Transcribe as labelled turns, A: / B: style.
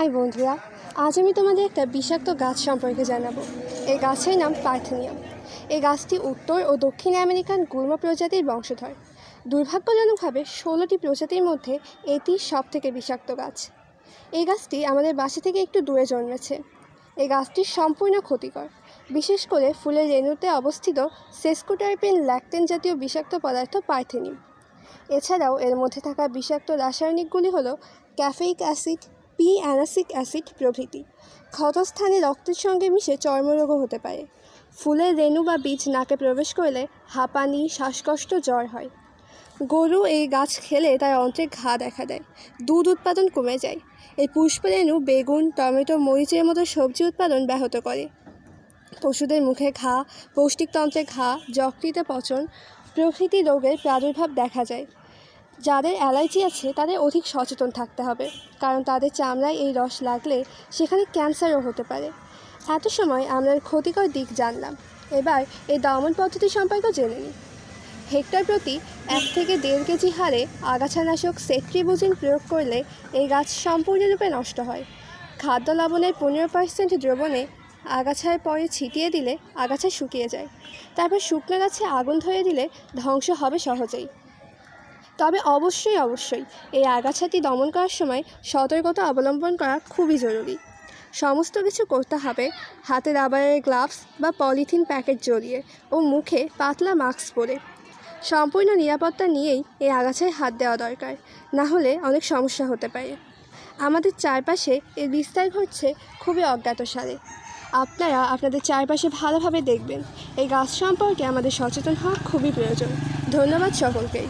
A: High বন্ধুরা, আজ আমি তোমাদের একটা বিষাক্ত গাছ সম্পর্কে জানাব। এই গাছের নাম পাইথেনিয়াম এই গাছটি উত্তর ও দক্ষিণ আমেরিকান গুল্ম প্রজাতির বংশধর। দুর্ভাগ্যজনকভাবে ষোলোটি প্রজাতির মধ্যে এটি সব থেকে বিষাক্ত গাছ। এই গাছটি আমাদের বাসা থেকে একটু দূরে জন্মেছে। এই গাছটি সম্পূর্ণ ক্ষতিকর। বিশেষ করে ফুলের রেণুতে অবস্থিত সেস্কোটাইপিন ল্যাকটেন জাতীয় বিষাক্ত পদার্থ পাইথেনিম এছাড়াও এর মধ্যে থাকা বিষাক্ত রাসায়নিকগুলি হলো caffeic acid P anisic acid প্রভৃতি। ক্ষতস্থানে রক্তের সঙ্গে মিশে চর্মরোগও হতে পারে। ফুলের রেণু বা বীজ নাকে প্রবেশ করলে হাঁপানি, শ্বাসকষ্ট, জ্বর হয়। গরু এই গাছ খেলে তার অন্ত্রে ঘা দেখা দেয়। দুধ উৎপাদন কমে যায়। এই পুষ্পরেণু বেগুন, টমেটো, মরিচের মতো সবজি উৎপাদন ব্যাহত করে। পশুদের মুখে ঘা পৌষ্টিকতন্ত্রে ঘা, যকৃতে পচন প্রভৃতি রোগের প্রাদুর্ভাব দেখা যায়। যাদের অ্যালার্জি আছে, তাদের অধিক সচেতন থাকতে হবে। কারণ তাদের চামড়ায় এই রস লাগলে সেখানে ক্যান্সারও হতে পারে। এত সময় আমরা ক্ষতিকর দিক জানলাম। এবার এই দমন পদ্ধতি সম্পর্কে জেনে নিই। হেক্টর প্রতি এক থেকে দেড় কেজি হারে আগাছানাশক সেট্রিবুজিন প্রয়োগ করলে এই গাছ সম্পূর্ণরূপে নষ্ট হয়। খাদ্য লবণের পনেরো পার্সেন্ট দ্রবণে আগাছার পরে ছিটিয়ে দিলে আগাছা শুকিয়ে যায়। তারপর শুকনো গাছে আগুন ধরে দিলে ধ্বংস হবে সহজেই। তবে অবশ্যই অবশ্যই এই আগাছাটি দমন করার সময় সতর্কতা অবলম্বন করা খুবই জরুরি। সমস্ত কিছু করতে হবে হাতে রাবারের গ্লাভস বা পলিথিন প্যাকেট জড়িয়ে ও মুখে পাতলা মাস্ক পরে। সম্পূর্ণ নিরাপত্তা নিয়েই এই আগাছায় হাত দেওয়া দরকার, না হলে অনেক সমস্যা হতে পারে। আমাদের চারপাশে এর বিস্তার ঘটছে খুবই অজ্ঞাতসারে আপনারা আপনাদের চারপাশে ভালোভাবে দেখবেন। এই গাছ সম্পর্কে আমাদের সচেতন হওয়া খুবই প্রয়োজন। ধন্যবাদ সকলকেই